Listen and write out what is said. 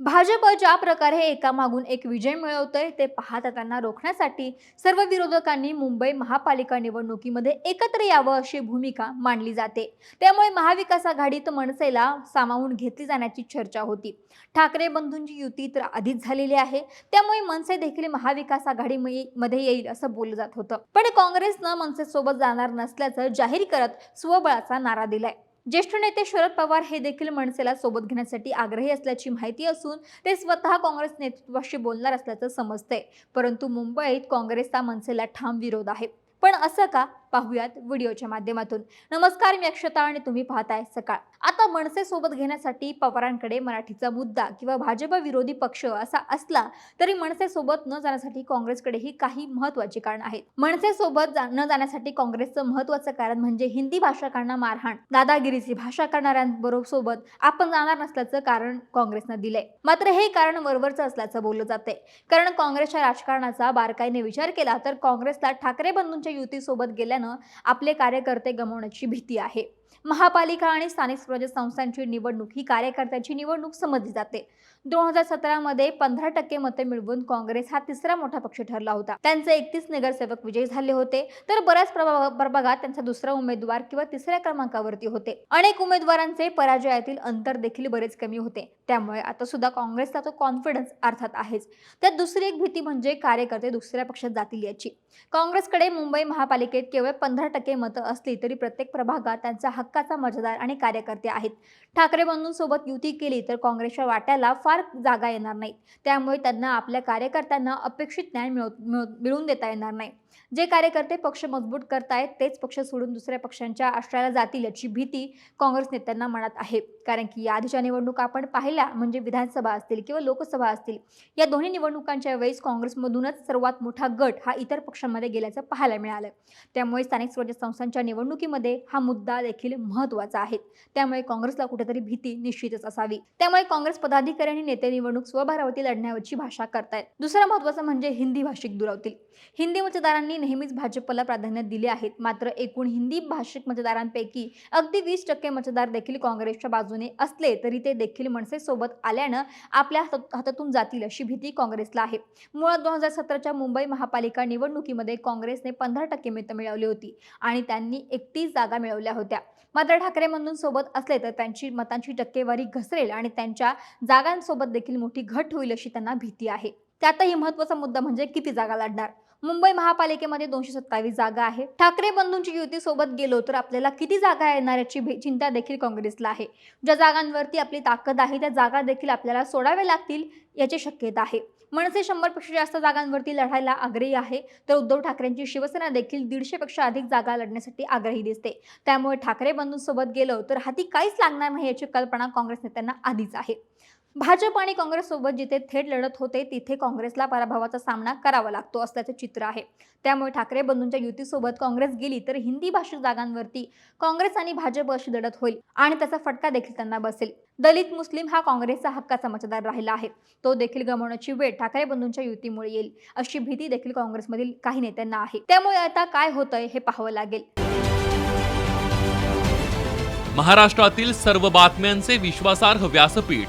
भाजप ज्या प्रकारे एकामागून एक विजय मिळवतोय ते पाहता त्यांना रोखण्यासाठी सर्व विरोधकांनी मुंबई महापालिका निवडणुकीमध्ये एकत्र यावं अशी भूमिका मांडली जाते. त्यामुळे महाविकास आघाडीत मनसेला सामावून घेतली जाण्याची चर्चा होती. ठाकरे बंधूंची युती तर आधीच झालेली आहे त्यामुळे मनसे देखील महाविकास आघाडी मध्ये येईल असं बोललं जात होतं. पण काँग्रेसनं मनसेसोबत जाणार नसल्याचं जाहीर करत स्वबळाचा नारा दिलाय. ज्येष्ठ नेते शरद पवार हे देखील मनसेला सोबत घेण्यासाठी आग्रही असल्याची माहिती असून ते स्वतः काँग्रेस नेतृत्वाशी बोलणार असल्याचं समजतंय. परंतु मुंबईत काँग्रेसचा मनसेला ठाम विरोध आहे. पण असं का? पाहूयात व्हिडिओच्या माध्यमातून. नमस्कार मी अक्षता आणि तुम्ही पाहताय सकाळ. आता मनसे सोबत घेण्यासाठी पवारांकडे मराठीचा मुद्दा किंवा भाजप विरोधी पक्ष असा असला तरी मनसे सोबत न जाण्यासाठी काँग्रेसकडेही काही महत्वाची कारण आहेत. मनसे सोबत जा- न जाण्यासाठी काँग्रेसचं महत्वाचं कारण म्हणजे हिंदी भाषकांना मारहाण. दादागिरीची भाषा करणाऱ्यांबरोबर सोबत आपण जाणार नसल्याचं कारण काँग्रेसनं दिलंय. मात्र हे कारण वरवरचं असल्याचं बोललं जाते कारण काँग्रेसच्या राजकारणाचा बारकाईने विचार केला तर काँग्रेसला ठाकरे बंधूंच्या युतीसोबत गेल्यानं आपले कार्यकर्ते गमावण्याची भीती आहे. महापालिका आणि स्थानिक स्वराज्य संस्थांची निवडणूक ही कार्यकर्त्यांची निवडणूक समजली जाते. दोन हजार सतरामध्ये पंधरा टक्के मते मिळवून काँग्रेस हा तिसरा मोठा पक्ष ठरला होता. त्यांचे एकतीस नगरसेवक विजयी झाले होते. तर बऱ्याच प्रभागात त्यांचा दुसरा उमेदवार किंवा तिसऱ्या क्रमांकावरती होते. अनेक उमेदवारांचे पराजयातील अंतर देखील बरेच कमी होते. त्यामुळे आता सुद्धा काँग्रेसचा तो कॉन्फिडन्स अर्थात आहेच. त्यात दुसरी एक भीती म्हणजे कार्यकर्ते दुसऱ्या पक्षात जातील याची. काँग्रेसकडे मुंबई महापालिकेत केवळ पंधरा टक्के मतं असली तरी प्रत्येक प्रभागात त्यांचा हा हक्काचा मजेदार आणि कार्यकर्ते आहेत. ठाकरे बंधूंसोबत युती केली तर काँग्रेसच्या वाट्याला फार जागा येणार नाहीत. त्यामुळे त्यांना आपल्या कार्यकर्त्यांना अपेक्षित न्याय मिळव मिळव- मिळवून देता येणार नाही. जे कार्यकर्ते पक्ष मजबूत करतायत तेच पक्ष सोडून दुसऱ्या पक्षांच्या आश्रयाला जातील याची भीती काँग्रेस नेत्यांना मनात आहे. कारण की या आधीच्या निवडणुका आपण पाहिल्या म्हणजे विधानसभा असतील किंवा लोकसभा असतील या दोन्ही निवडणुकांच्या वेळेस काँग्रेसमधूनच सर्वात मोठा गट हा इतर पक्षांमध्ये गेल्याचं पाहायला मिळालं. त्यामुळे स्थानिक स्वराज्य संस्थांच्या निवडणुकीमध्ये हा मुद्दा देखील देखील महत्त्वाचा आहे त्यामुळे काँग्रेसला कुठेतरी भीती निश्चितच असावी. त्यामुळे काँग्रेस पदाधिकारी आणि नेते निवडणूक स्वभारावरती लढण्यावरची भाषा करतायत. दुसरं महत्त्वाचं म्हणजे हिंदी भाषिक दुरावतील. हिंदी मतदारांनी नेहमीच भाजपला प्राधान्य दिले आहेत. मात्र एकूण हिंदी भाषिक मतदारांपैकी अगदी वीस टक्के मतदार देखील काँग्रेसच्या बाजूने असले तरी ते देखील मनसेसोबत आल्यानं आपल्या हातातून जातील अशी भीती काँग्रेसला आहे. मुळात दोन हजार सतराच्या मुंबई महापालिका निवडणुकीमध्ये काँग्रेसने पंधरा टक्के मतं मिळवली होती आणि त्यांनी एकतीस जागा मिळवल्या होत्या. मात्र ठाकरे म्हणून सोबत असले तर त्यांची मतांची टक्केवारी घसरेल आणि त्यांच्या जागांसोबत देखील मोठी घट होईल अशी त्यांना भीती आहे. त्यातही महत्त्वाचा मुद्दा म्हणजे किती जागा लढणार? मुंबई महापालिकेमध्ये दोनशे सत्तावीस जागा आहे. ठाकरे बंधूंची युती सोबत गेलो तर आपल्याला किती जागा येणार याची चिंता देखील काँग्रेसला आहे. ज्या जागांवरती आपली ताकद आहे त्या जागा देखील आपल्याला सोडाव्या लागतील याची शक्यता आहे. मनसे शंभरपेक्षा जास्त जागांवरती लढायला आग्रही आहे तर उद्धव ठाकरेंची शिवसेना देखील दीडशेपेक्षा अधिक जागा लढण्यासाठी आग्रही दिसते. त्यामुळे ठाकरे बंधूंसोबत गेलो तर हाती काहीच लागणार नाही याची कल्पना काँग्रेस नेत्यांना आधीच आहे. भाजप आणि काँग्रेससोबत जिथे थेट लढत होते तिथे काँग्रेसला पराभवाचा सामना करावा लागतो असल्याचं चित्र आहे. त्यामुळे ठाकरे बंधूंच्या युतीसोबत काँग्रेस गेली तर हिंदी भाषिक जागांवरती काँग्रेस आणि भाजप अशी लढत होईल आणि त्याचा फटका देखील त्यांना बसेल. दलित मुस्लिम हा काँग्रेसचा हक्काचा मतदार राहिला आहे. तो देखील गमावण्याची वेळ ठाकरे बंधूंच्या युतीमुळे येईल अशी भीती देखील काँग्रेसमधील काही नेत्यांना आहे. त्यामुळे आता काय होतंय हे पाहावं लागेल. महाराष्ट्रातील सर्व बातम्यांचे विश्वासार्ह व्यासपीठ